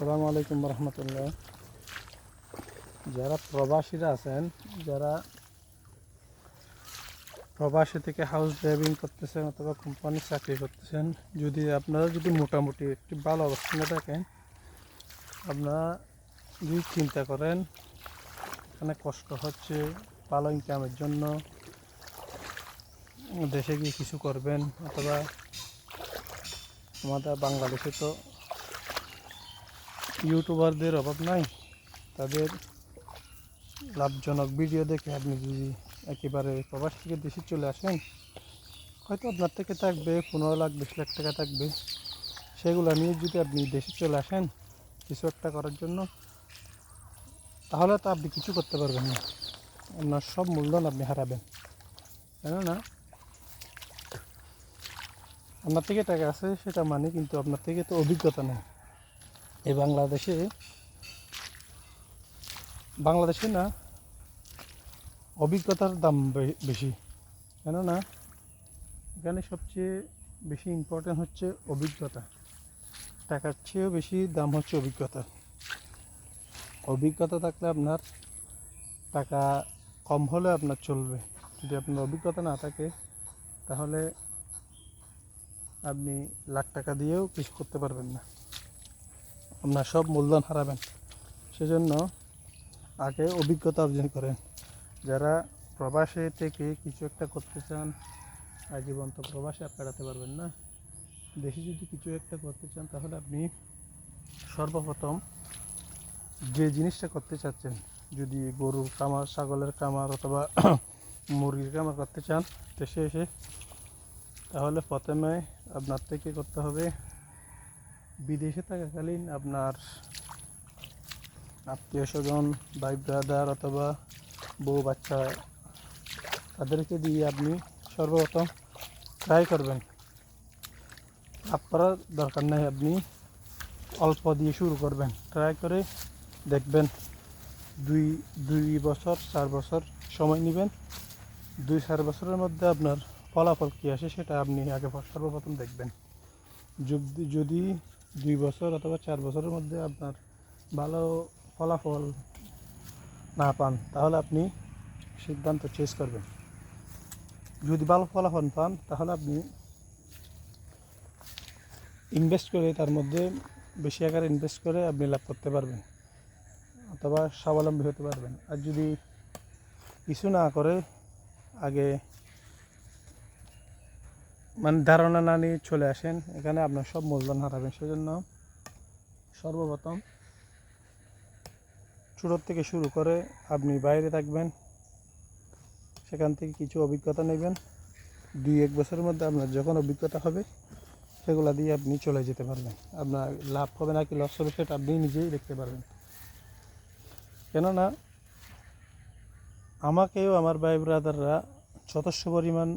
আসসালামু আলাইকুম রহমতুল্লাহ। যারা প্রবাসীরা আছেন, যারা প্রবাসী থেকে হাউস ড্রাইভিং করতেছেন অথবা কোম্পানির চাকরি করতেছেন, যদি আপনারা যদি মোটামুটি একটি ভালো অবস্থানে থাকেন, আপনারা যদি চিন্তা করেন, এখানে কষ্ট হচ্ছে, ভালো ইনকামের জন্য, দেশে গিয়ে কিছু করবেন, অথবা আমাদের বাংলাদেশে তো ইউটিউবারদের অভাব নাই। তাদের লাভজনক ভিডিও দেখে আপনি যদি একেবারে প্রবাস থেকে দেশে চলে আসেন, হয়তো আপনার থেকে থাকবে পনেরো লাখ, বিশ লাখ টাকা থাকবে। সেগুলো নিয়ে যদি আপনি দেশে চলে আসেন কিছু একটা করার জন্য, তাহলে তো আপনি কিছু করতে পারবেন না। আপনার সব মূলধন আপনি হারাবেন। কেননা, আপনার থেকে টাকা আছে সেটা মানে কিন্তু আপনার থেকে তো অভিজ্ঞতা নেই। এই বাংলাদেশে বাংলাদেশে না, অভিজ্ঞতার দাম বেশি। কেননা, এখানে সবচেয়ে বেশি ইম্পর্টেন্ট হচ্ছে অভিজ্ঞতা। টাকার চেয়েও বেশি দাম হচ্ছে অভিজ্ঞতা। অভিজ্ঞতা থাকলে আপনার টাকা কম হলে আপনার চলবে। যদি আপনার অভিজ্ঞতা না থাকে, তাহলে আপনি লাখ টাকা দিয়েও কিছু করতে পারবেন না। আপনার সব মূলধন হারাবেন। সেজন্য আগে অভিজ্ঞতা অর্জন করেন। যারা প্রবাসে থেকে কিছু একটা করতে চান, আজীবন তো প্রবাসে আর কাটাতে পারবেন না। দেশে যদি কিছু একটা করতে চান, তাহলে আপনি সর্বপ্রথম যে জিনিসটা করতে চাচ্ছেন, যদি গরুর কামার ছাগলের কামার অথবা মুরগির কামার করতে চান, দেশে এসে, তাহলে প্রথমে আপনার থেকে করতে হবে বিদেশে থাকাকালীন আপনার আত্মীয় স্বজন, ভাই ব্রাদার অথবা বউ, বাচ্চা, তাদেরকে দিয়ে আপনি সর্বপ্রথম ট্রাই করবেন। করার দরকার নেই, আপনি অল্প দিয়ে শুরু করবেন। ট্রাই করে দেখবেন, দুই দুই বছর, চার বছর সময় নেবেন। দুই, চার বছরের মধ্যে আপনার ফলাফল কী আসে সেটা আপনি আগে সর্বপ্রথম দেখবেন। যদি দুই বছর অথবা চার বছরের মধ্যে আপনার ভালো ফলাফল না পান, তাহলে আপনি সিদ্ধান্ত চেঞ্জ করবেন। যদি ভালো ফলাফল পান, তাহলে আপনি ইনভেস্ট করে তার মধ্যে বেশি আকারে ইনভেস্ট করে আপনি লাভ করতে পারবেন, অথবা স্বাবলম্বী হতে পারবেন। আর যদি কিছু না করে, আগে মানে ধারণা না নিয়ে চলে আসেন। এখানে আপনার সব মূলধন হারাবেন। সেজন্য সর্বপ্রথম ছোটোর থেকে শুরু করে আপনি বাইরে থাকবেন। সেখান থেকে কিছু অভিজ্ঞতা নেবেন। দুই, এক বছরের মধ্যে আপনার যখন অভিজ্ঞতা হবে, সেগুলো দিয়ে আপনি চলে যেতে পারবেন। আপনার লাভ হবে নাকি লস হবে, সেটা আপনি নিজেই দেখতে পারবেন। কেননা আমাকেও, আমার ভাই ব্রাদাররা যথেষ্ট পরিমাণ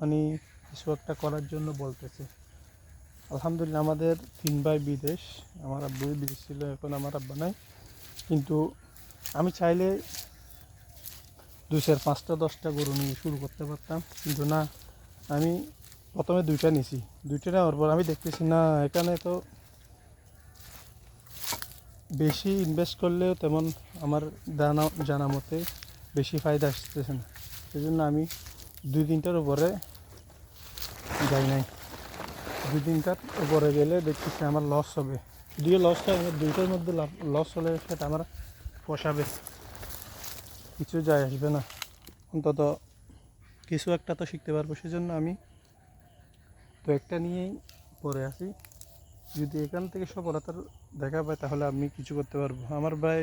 মানে কিছু একটা করার জন্য বলতেছে। আলহামদুলিল্লাহ আমাদের তিন ভাই বিদেশ, আমার আব্বু বিদেশ ছিল, এখন আমার আব্বা নাই। কিন্তু আমি চাইলে দুই চার পাঁচটা, দশটা গরু নিয়ে শুরু করতে পারতাম। কিন্তু না, আমি প্রথমে দুইটা নিছি। দুইটা নেওয়ার পর আমি দেখতেছি, না, এখানে তো বেশি ইনভেস্ট করলেও তেমন আমার জানা জানা মতে বেশি ফায়দা আসতেছে না। সেই জন্য আমি দুই তিনটার উপরে যাই নাই। দুই তিনটার উপরে গেলে দেখতেছি আমার লস হবে। যদিও লসটা আমার দুইটার মধ্যে লস হলে সেটা আমার পোষাবে। কিছু যায় আসবে না। অন্তত কিছু একটা তো শিখতে পারব, সেজন্য আমি তো একটা নিয়েই পরে আছি। যদি এখান থেকে সফলতার দেখা পাই, তাহলে আমি কিছু করতে পারব। আমার ভাই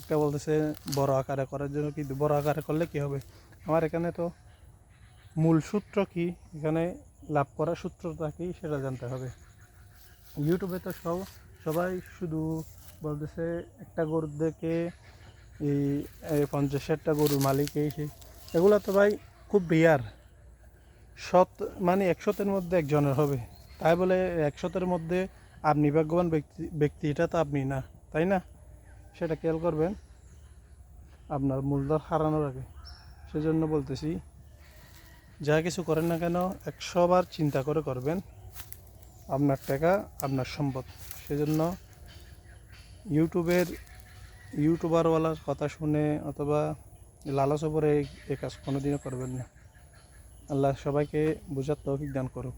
একটা বলতেছে, বড় আকারে করার জন্য কিন্তু, বড় আকারে করলে কি হবে? আমার এখানে তো মূল সূত্র কি? এখানে লাভ করার সূত্রটা কি সেটা জানতে হবে। ইউটিউবে তো সব, সবাই শুধু বলতেছে, একটা গরুর দেখে এই পঞ্চাশ ষাটটা গরুর মালিক এই সেই। এগুলো তো ভাই খুব বিয়ার শত মানে একশতের মধ্যে একজনের হবে। তাই বলে একশতের মধ্যে আপনি ভাগ্যবান ব্যক্তি ব্যক্তি এটা তো আপনি না, তাই না? সেটা খেয়াল করবেন। আপনার মূলধন হারানোর আগে। সেজন্য বলতেছি যা কিছু করেন না কেন একশো বার চিন্তা করে করবেন আপনার টাকা, আপনার সম্পদ। সেজন্য ইউটিউবের ইউটিউবারওয়ালার কথা শুনে অথবা লালচ এই- এই কাজ কোনোদিনও করবেন না। আল্লাহ সবাইকে বোঝার তৌফিক দান করুক।